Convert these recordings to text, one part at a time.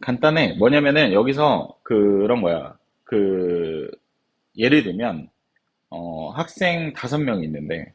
간단해. 뭐냐면은 여기서 그런 거야. 그 예를 들면 어, 학생 다섯 명이 있는데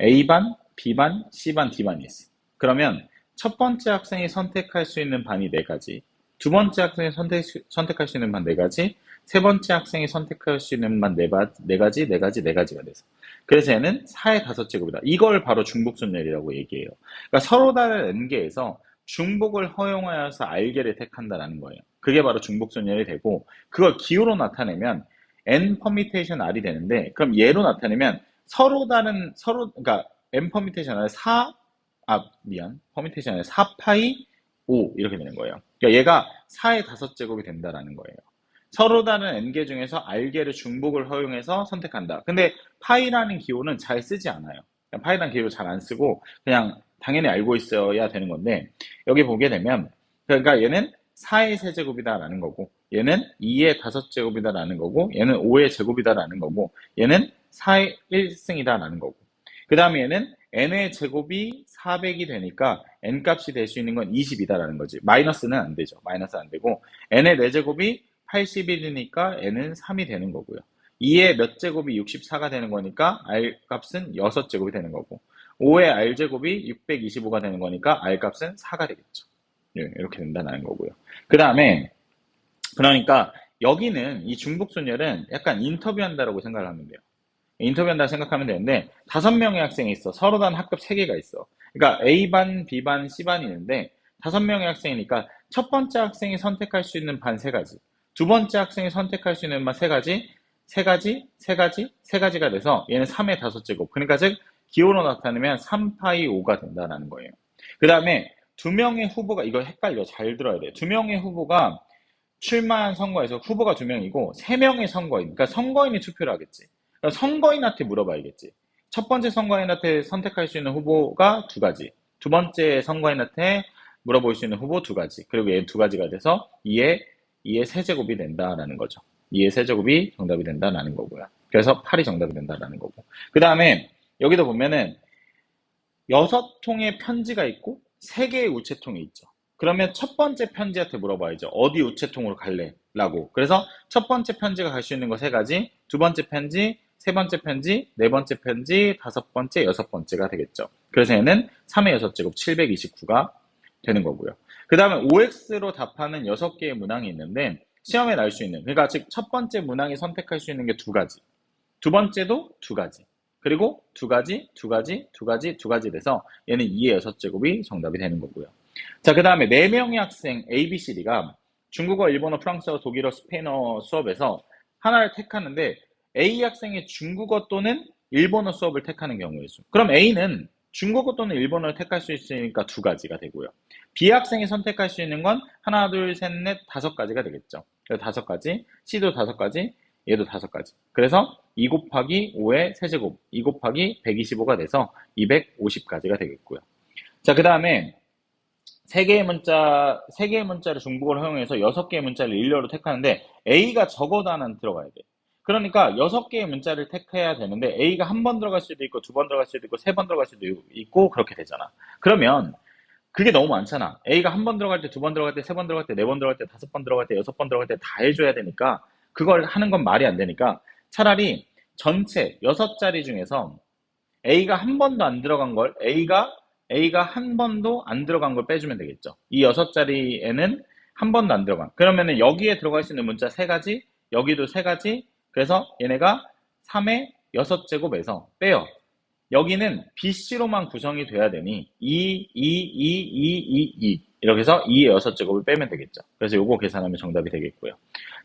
A반, B반, C반, D반이 있어. 그러면 첫 번째 학생이 선택할 수 있는 반이 네 가지, 두 번째 학생이 선택, 선택할 수 있는 반 네 가지, 세 번째 학생이 선택할 수 있는 반 네, 네 가지, 네 가지, 네 가지가 돼서. 그래서 얘는 4의 다섯 제곱이다. 이걸 바로 중복순열이라고 얘기해요. 그러니까 서로 다른 n개에서 중복을 허용하여서 알게를 택한다라는 거예요. 그게 바로 중복순열이 되고 그걸 기호로 나타내면 n 퍼미테이션 r이 되는데 그럼 얘로 나타내면 서로 다른 서로 그러니까 n 퍼미테이션 r 4 아, 미안. 퍼미테이션 아니라 4파이 5 이렇게 되는 거예요. 그러니까 얘가 4의 다섯 제곱이 된다라는 거예요. 서로 다른 n개 중에서 r개를 중복을 허용해서 선택한다. 근데 파이라는 기호는 잘 쓰지 않아요. 파이라는 기호 잘 안 쓰고 그냥 당연히 알고 있어야 되는 건데 여기 보게 되면 그러니까 얘는 4의 세제곱이다라는 거고 얘는 2의 다섯 제곱이다라는 거고 얘는 5의 제곱이다라는 거고 얘는 4의 1승이다라는 거고. 그 다음에 얘는 n의 제곱이 400이 되니까 n 값이 될 수 있는 건 20이다라는 거지. 마이너스는 안 되죠. 마이너스 안 되고 n의 4제곱이 81이니까 n은 3이 되는 거고요. 2의 몇 제곱이 64가 되는 거니까 r 값은 6제곱이 되는 거고 5의 r제곱이 625가 되는 거니까 r값은 4가 되겠죠. 예, 이렇게 된다는 거고요. 그 다음에 그러니까 여기는 이 중복순열은 약간 인터뷰한다라고 생각을 하면 돼요. 인터뷰한다 생각하면 되는데 다섯 명의 학생이 있어. 서로 단 학급 세 개가 있어. 그러니까 A반, B반, C반이 있는데 다섯 명의 학생이니까 첫 번째 학생이 선택할 수 있는 반 세 가지, 두 번째 학생이 선택할 수 있는 반 세 가지, 세 가지, 세 가지, 세 가지가 돼서 얘는 3의 다섯 제곱. 그러니까 즉 기호로 나타내면 3파이 5가 된다는 거예요. 그 다음에 두 명의 후보가 이거 헷갈려 잘 들어야 돼요. 두 명의 후보가 출마한 선거에서 후보가 두 명이고 세 명의 선거인 그러니까 선거인이 투표를 하겠지. 그러니까 선거인한테 물어봐야겠지. 첫 번째 선거인한테 선택할 수 있는 후보가 두 가지. 두 번째 선거인한테 물어볼 수 있는 후보 두 가지. 그리고 얘 두 가지가 돼서 2의 2의 세제곱이 된다라는 거죠. 2의 세제곱이 정답이 된다라는 거고요. 그래서 8이 정답이 된다라는 거고. 그 다음에 여기도 보면은 여섯 통의 편지가 있고 세 개의 우체통이 있죠. 그러면 첫 번째 편지한테 물어봐야죠. 어디 우체통으로 갈래? 라고. 그래서 첫 번째 편지가 갈 수 있는 거 세 가지, 두 번째 편지, 세 번째 편지, 네 번째 편지, 다섯 번째, 여섯 번째가 되겠죠. 그래서 얘는 3의 6제곱 729가 되는 거고요. 그 다음에 OX로 답하는 6개의 문항이 있는데 시험에 날 수 있는 그러니까 즉 첫 번째 문항이 선택할 수 있는 게 두 가지 두 번째도 두 가지 그리고 두 가지, 두 가지, 두 가지, 두 가지 돼서 얘는 2의 6제곱이 정답이 되는 거고요. 자, 그 다음에 4명의 학생 A, B, C, D가 중국어, 일본어, 프랑스어, 독일어, 스페인어 수업에서 하나를 택하는데 A 학생이 중국어 또는 일본어 수업을 택하는 경우의 수. 그럼 A는 중국어 또는 일본어를 택할 수 있으니까 두 가지가 되고요. B 학생이 선택할 수 있는 건 하나, 둘, 셋, 넷, 다섯 가지가 되겠죠. 다섯 가지, C도 다섯 가지, 얘도 다섯 가지. 그래서 2 곱하기 5의 세제곱, 2 곱하기 125가 돼서 250가지가 되겠고요. 자, 그 다음에 3개의 문자, 3개의 문자를 중복을 허용해서 6개의 문자를 일렬로 택하는데 A가 적어도 하나는 들어가야 돼. 그러니까 6개의 문자를 택해야 되는데 A가 한 번 들어갈 수도 있고 두 번 들어갈 수도 있고 세 번 들어갈 수도 있고 그렇게 되잖아. 그러면 그게 너무 많잖아. A가 한 번 들어갈 때, 두 번 들어갈 때, 세 번 들어갈 때, 네 번 들어갈 때, 다섯 번 들어갈 때, 여섯 번 들어갈 때 다 해줘야 되니까 그걸 하는 건 말이 안 되니까 차라리 전체 6자리 중에서 A가 한 번도 안 들어간 걸 A가 A가 한 번도 안 들어간 걸 빼주면 되겠죠. 이 6자리에는 한 번도 안 들어간. 그러면은 여기에 들어갈 수 있는 문자 세 가지, 여기도 세 가지. 그래서 얘네가 3의 6제곱에서 빼요. 여기는 BC로만 구성이 돼야 되니 2, 2, 2, 2, 2, 2 이렇게 해서 2의 6제곱을 빼면 되겠죠. 그래서 요거 계산하면 정답이 되겠고요.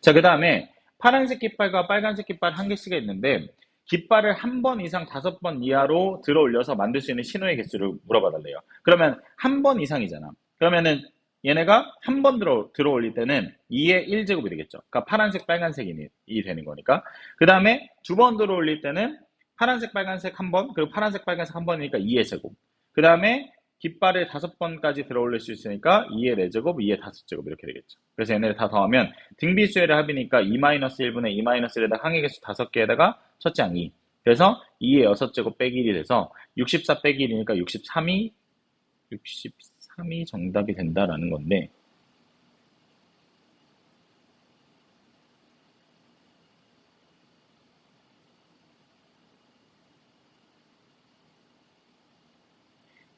자, 그 다음에 파란색 깃발과 빨간색 깃발 한 개씩 있는데 깃발을 한 번 이상 다섯 번 이하로 들어 올려서 만들 수 있는 신호의 개수를 물어봐 달래요. 그러면 한 번 이상이잖아. 그러면은 얘네가 한 번 들어, 들어 올릴 때는 2의 1제곱이 되겠죠. 그러니까 파란색, 빨간색이 되는 거니까. 그 다음에 두 번 들어 올릴 때는 파란색, 빨간색 한 번, 그리고 파란색, 빨간색 한 번이니까 2의 제곱. 그 다음에 깃발을 다섯 번까지 들어 올릴 수 있으니까 2의 4제곱, 2의 5제곱 이렇게 되겠죠. 그래서 얘네를 다 더하면 등비수열의 합이니까 2-1분의 2-1에다 항의 개수 5개에다가 첫째 항 2. 그래서 2의 6제곱 빼기 1이 돼서 64 빼기 1이니까 63이 63이 정답이 된다라는 건데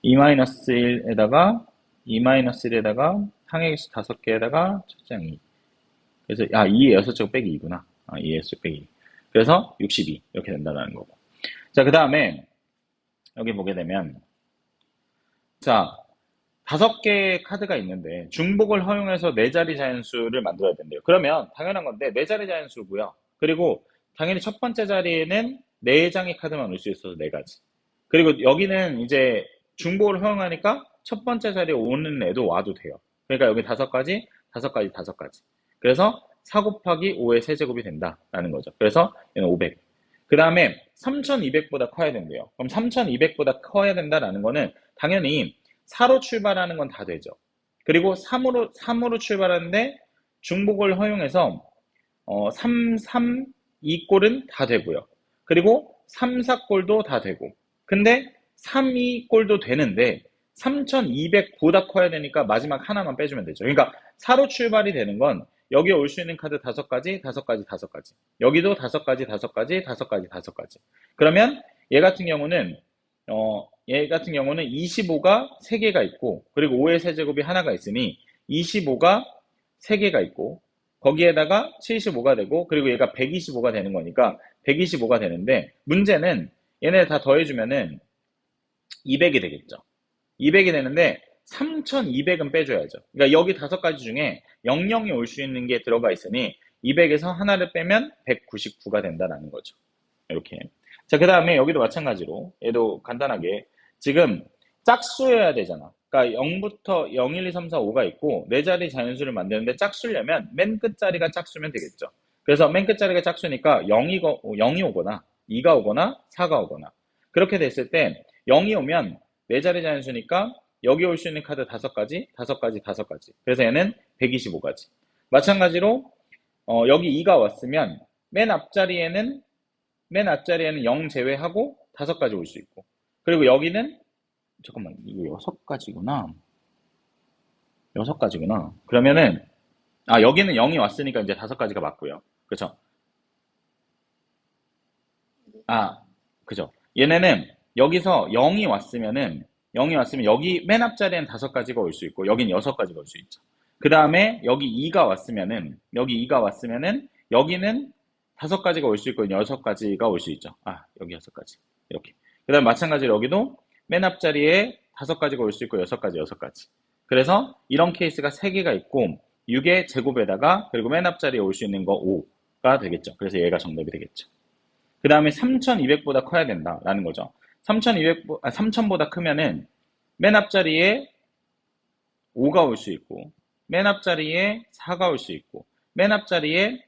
2-1에다가 2-1에다가 항해기수 5개에다가 첫장 2. 그래서 아 2에 6제곱 빼기 2구나. 아 2에 6 빼기 2. 그래서 62 이렇게 된다는 거고. 자, 그 다음에 여기 보게 되면 자, 다섯 개의 카드가 있는데 중복을 허용해서 네 자리 자연수를 만들어야 된대요. 그러면 당연한 건데 네 자리 자연수고요. 그리고 당연히 첫 번째 자리에는 네 장의 카드만 올 수 있어서 네 가지. 그리고 여기는 이제 중복을 허용하니까 첫 번째 자리에 오는 애도 와도 돼요. 그러니까 여기 다섯 가지, 다섯 가지, 다섯 가지. 그래서 4 곱하기 5의 세제곱이 된다라는 거죠. 그래서 얘는 500. 그 다음에 3200보다 커야 된대요. 그럼 3200보다 커야 된다라는 거는 당연히 4로 출발하는 건 다 되죠. 그리고 3으로, 3으로 출발하는데 중복을 허용해서 어, 3, 3, 2골은 다 되고요. 그리고 3, 4골도 다 되고. 근데 3, 2골도 되는데 3200보다 커야 되니까 마지막 하나만 빼주면 되죠. 그러니까 4로 출발이 되는 건 여기에 올 수 있는 카드 다섯 가지, 다섯 가지, 다섯 가지. 여기도 다섯 가지, 다섯 가지, 다섯 가지, 다섯 가지. 그러면 얘 같은 경우는 어, 얘 같은 경우는 25가 3개가 있고 그리고 5의 세제곱이 하나가 있으니 25가 3개가 있고 거기에다가 75가 되고 그리고 얘가 125가 되는 거니까 125가 되는데 문제는 얘네 다 더해주면은 200이 되겠죠. 200이 되는데 3200은 빼줘야죠. 그러니까 여기 다섯 가지 중에 00이 올 수 있는 게 들어가 있으니 200에서 하나를 빼면 199가 된다는 거죠. 이렇게. 자, 그 다음에 여기도 마찬가지로 얘도 간단하게 지금 짝수여야 되잖아. 그러니까 0부터 0, 1, 2, 3, 4, 5가 있고 네 자리 자연수를 만드는데 짝수려면 맨 끝자리가 짝수면 되겠죠. 그래서 맨 끝자리가 짝수니까 0이, 0이 오거나 2가 오거나 4가 오거나 그렇게 됐을 때 0이 오면 네 자리 자연수니까 여기 올 수 있는 카드 다섯 가지, 다섯 가지, 다섯 가지. 그래서 얘는 125가지. 마찬가지로 어, 여기 2가 왔으면 맨 앞자리에는 맨 앞자리에는 0 제외하고 다섯 가지 올 수 있고. 그리고 여기는 잠깐만 이거 여섯 가지구나. 여섯 가지구나. 그러면은 아 여기는 0이 왔으니까 이제 다섯 가지가 맞고요. 그쵸? 아 그죠. 얘네는 여기서 0이 왔으면은 0이 왔으면 여기 맨 앞자리엔 다섯 가지가 올 수 있고 여긴 여섯 가지가 올 수 있죠 그 다음에 여기 2가 왔으면은 여기 2가 왔으면은 여기는 다섯 가지가 올 수 있고 여섯 가지가 올 수 있죠. 아 여기 여섯 가지 이렇게. 그 다음 마찬가지로 여기도 맨 앞자리에 다섯 가지가 올 수 있고 여섯 가지 여섯 가지. 그래서 이런 케이스가 세 개가 있고 6의 제곱에다가 그리고 맨 앞자리에 올 수 있는 거 5가 되겠죠. 그래서 얘가 정답이 되겠죠. 그 다음에 3200보다 커야 된다라는 거죠. 3200, 아, 3000보다 크면은 맨 앞자리에 5가 올 수 있고 맨 앞자리에 4가 올 수 있고 맨 앞자리에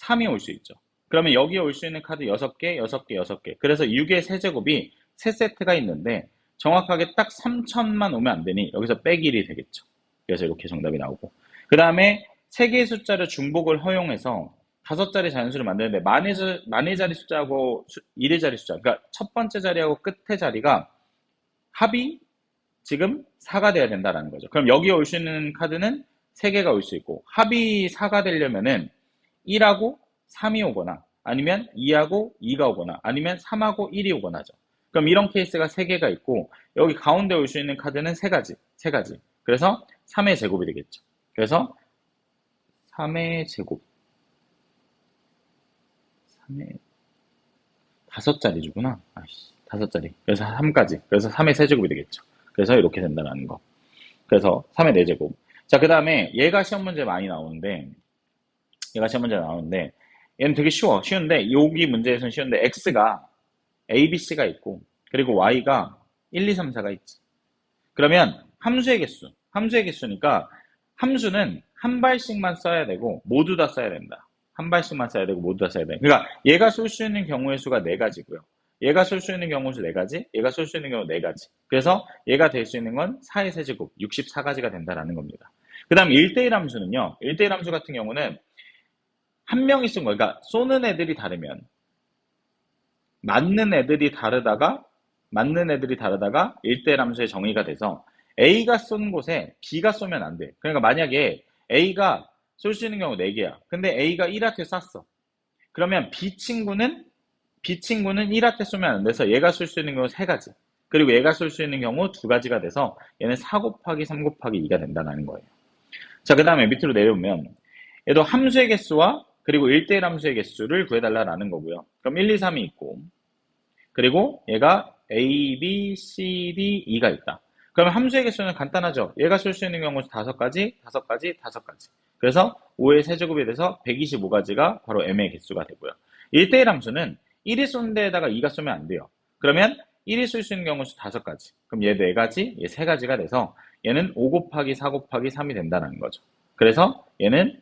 3이 올 수 있죠. 그러면 여기에 올 수 있는 카드 6개, 6개, 6개. 그래서 6의 세제곱이 3세트가 있는데 정확하게 딱 3천만 오면 안 되니 여기서 빼기 1이 되겠죠. 그래서 이렇게 정답이 나오고. 그 다음에 3개의 숫자를 중복을 허용해서 다섯 자리 자연수를 만드는데 만의, 만의 자리 숫자하고 일의 자리 숫자 그러니까 첫 번째 자리하고 끝의 자리가 합이 지금 4가 돼야 된다는 거죠. 그럼 여기에 올 수 있는 카드는 3개가 올 수 있고 합이 4가 되려면은 1하고 3이 오거나 아니면 2하고 2가 오거나 아니면 3하고 1이 오거나 하죠. 그럼 이런 케이스가 3개가 있고 여기 가운데 올 수 있는 카드는 3가지, 3가지. 그래서 3의 제곱이 되겠죠. 그래서 3의 제곱 3의 다섯 자리 주구나. 아씨, 다섯 자리. 그래서 3까지. 그래서 3의 세제곱이 되겠죠. 그래서 이렇게 된다는 거. 그래서 3의 4제곱. 자, 그 다음에 얘가 시험 문제 많이 나오는데 얘가 시험 문제 나오는데 얘는 되게 쉬워. 쉬운데 여기 문제에서는 쉬운데 x가 a, b, c가 있고 그리고 y가 1, 2, 3, 4가 있지. 그러면 함수의 개수. 함수의 개수니까 함수는 한 발씩만 써야 되고 모두 다 써야 된다. 한 발씩만 써야 되고 모두 다 써야 돼. 그러니까 얘가 쏠 수 있는 경우의 수가 네 가지고요. 얘가 쏠 수 있는 경우 수네 가지, 얘가 쏠 수 있는 경우 네 가지. 그래서 얘가 될 수 있는 건 4의 세제곱, 64가지가 된다라는 겁니다. 그 다음 1대1 함수는요. 1대1 함수 같은 경우는 한 명이 쏜 거, 그러니까 쏘는 애들이 다르면 맞는 애들이 다르다가 맞는 애들이 다르다가 1대1 함수의 정의가 돼서 A가 쏜 곳에 B가 쏘면 안 돼. 그러니까 만약에 A가 쏠 수 있는 경우 4개야. 근데 A가 1한테 쐈어. 그러면 B 친구는 B 친구는 1한테 쏘면 안 돼서 얘가 쏠 수 있는 경우 3가지. 그리고 얘가 쓸수 있는 경우 두 가지가 돼서 얘는 4 곱하기 3 곱하기 2가 된다는 거예요. 자, 그 다음에 밑으로 내려오면 얘도 함수의 개수와 그리고 1대1 함수의 개수를 구해달라는 거고요. 그럼 1, 2, 3이 있고 그리고 얘가 A, B, C, D, E가 있다. 그러면 함수의 개수는 간단하죠. 얘가 쓸 수 있는 경우는 5가지, 5가지, 5가지. 그래서 5의 세제곱이 돼서 125가지가 바로 M의 개수가 되고요. 1대1 함수는 1이 쏜 데에다가 2가 쏘면 안 돼요. 그러면 1이 쓸 수 있는 경우는 5가지. 그럼 얘 4가지, 얘 3가지가 돼서 얘는 5 곱하기 4 곱하기 3이 된다는 거죠. 그래서 얘는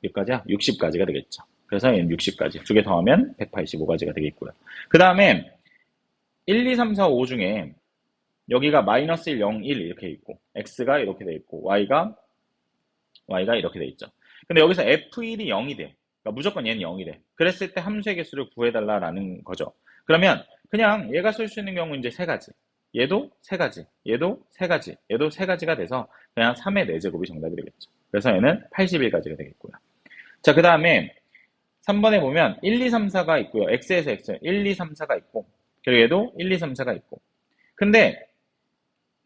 몇 가지야? 60가지가 되겠죠. 그래서 얘는 60가지. 두 개 더하면 185가지가 되겠고요. 그 다음에 1, 2, 3, 4, 5 중에 여기가 마이너스 1, 0, 1 이렇게 있고 x가 이렇게 돼 있고 y가 y가 이렇게 돼 있죠. 근데 여기서 f1이 0이 돼. 그러니까 무조건 얘는 0이 돼. 그랬을 때 함수의 개수를 구해달라라는 거죠. 그러면 그냥 얘가 쓸 수 있는 경우 이제 세 가지. 얘도 세 가지, 얘도 세 가지, 얘도 세 가지가 돼서 그냥 3의 4제곱이 정답이 되겠죠. 그래서 얘는 81가지가 되겠고요. 자, 그 다음에 3번에 보면 1, 2, 3, 4가 있고요. x에서 x, 1, 2, 3, 4가 있고 그리고 얘도 1, 2, 3, 4가 있고 근데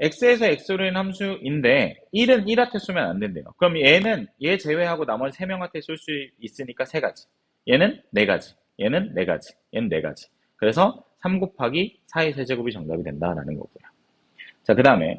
x에서 x로 는 함수인데 1은 1한테 쓰면 안 된대요. 그럼 얘는 얘 제외하고 나머지 3명한테 쓸수 있으니까 3가지. 얘는 4가지. 얘는 4가지. 얘는 4가지. 그래서 3 곱하기 4의 세제곱이 정답이 된다라는 거고요. 자, 그 다음에